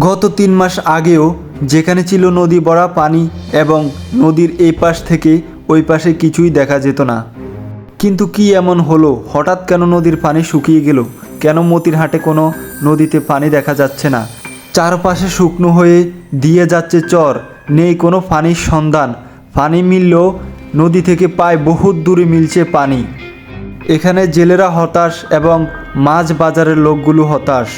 গত তিন মাস আগেও যেখানে ছিল নদী ভরা পানি এবং নদীর এই পাশ থেকে ওই পাশে কিছুই দেখা যেত না। কিন্তু কি এমন হলো? হঠাৎ কেন নদীর পানি শুকিয়ে গেল? কেন মতির হাটে কোনো নদীতে পানি দেখা যাচ্ছে না? চারপাশে শুকনো হয়ে দিয়ে যাচ্ছে চর, নেই কোনো পানির সন্ধান। পানি মিললেও নদী থেকে প্রায় বহুত দূরে মিলছে পানি। এখানে জেলেরা হতাশ এবং মাছ বাজারের লোকগুলো হতাশ।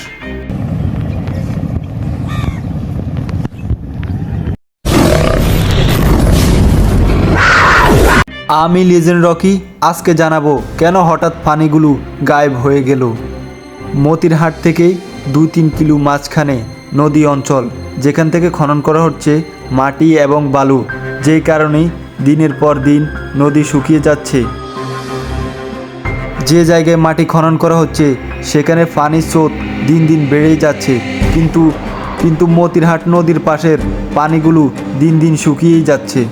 আমি লিজেন্ড রকি, আজকে জানাব কেন হঠাৎ পানিগুলো গায়েব হয়ে গেল। মতিরহাট থেকে দুই তিন কিলো মাঝখানে নদী অঞ্চল, যেখান থেকে খনন করা হচ্ছে মাটি এবং বালু, যেই কারণে দিনের পর দিন নদী শুকিয়ে যাচ্ছে। যে জায়গায় মাটি খনন করা হচ্ছে, সেখানে পানির স্রোত দিন দিন বেড়েই যাচ্ছে। কিন্তু কিন্তু মতিরহাট নদীর পাশের পানিগুলো দিন দিন শুকিয়েই যাচ্ছে।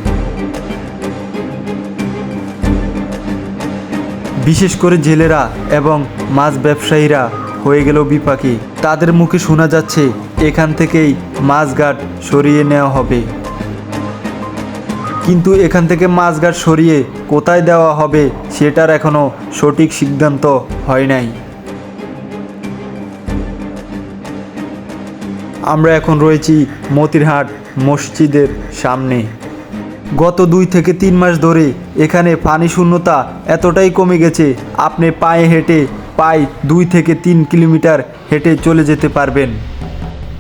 বিশেষ করে জেলেরা এবং মাছ ব্যবসায়ীরা হয়ে গেল বিপাকে। তাদের মুখে শোনা যাচ্ছে, এখান থেকেই মাছঘাট সরিয়ে নেওয়া হবে। কিন্তু এখান থেকে মাছঘাট সরিয়ে কোথায় দেওয়া হবে সেটার এখনও সঠিক সিদ্ধান্ত হয় নাই। আমরা এখন রয়েছি মতিরহাট মসজিদের সামনে। গত দুই থেকে তিন মাস ধরে এখানে পানি শূন্যতা এতটাই কমে গেছে, আপনি পায়ে হেঁটে, পায়ে দুই থেকে তিন কিলোমিটার হেঁটে চলে যেতে পারবেন।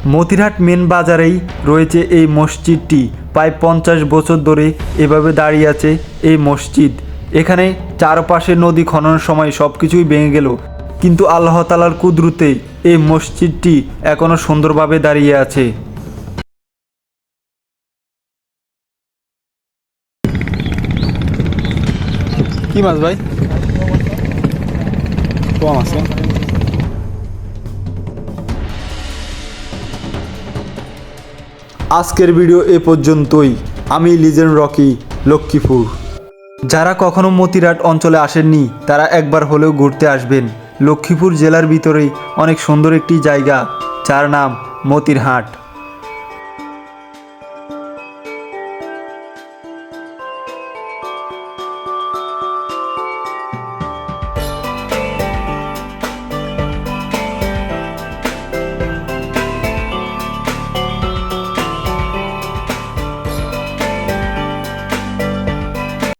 মতিরহাট মেন বাজারেই রয়েছে এই মসজিদটি। প্রায় পঞ্চাশ বছর ধরে এভাবে দাঁড়িয়ে আছে এই মসজিদ। এখানে চারপাশে নদী খননের সময় সব কিছুই ভেঙে গেল। কিন্তু আল্লাহ তালার কুদরতে এই মসজিদটি এখনও সুন্দরভাবে দাঁড়িয়ে আছে। কি মাছ ভাই? পোয়া মাছ আজকের ভিডিও এ পর্যন্তই। আমি লিজেন্ড রকি লক্ষ্মীপুর। যারা কখনো মতিরাট অঞ্চলে আসেননি, তারা একবার হলেও ঘুরতে আসবেন। লক্ষ্মীপুর জেলার ভিতরেই অনেক সুন্দর একটি জায়গা, যার নাম মতিরহাট।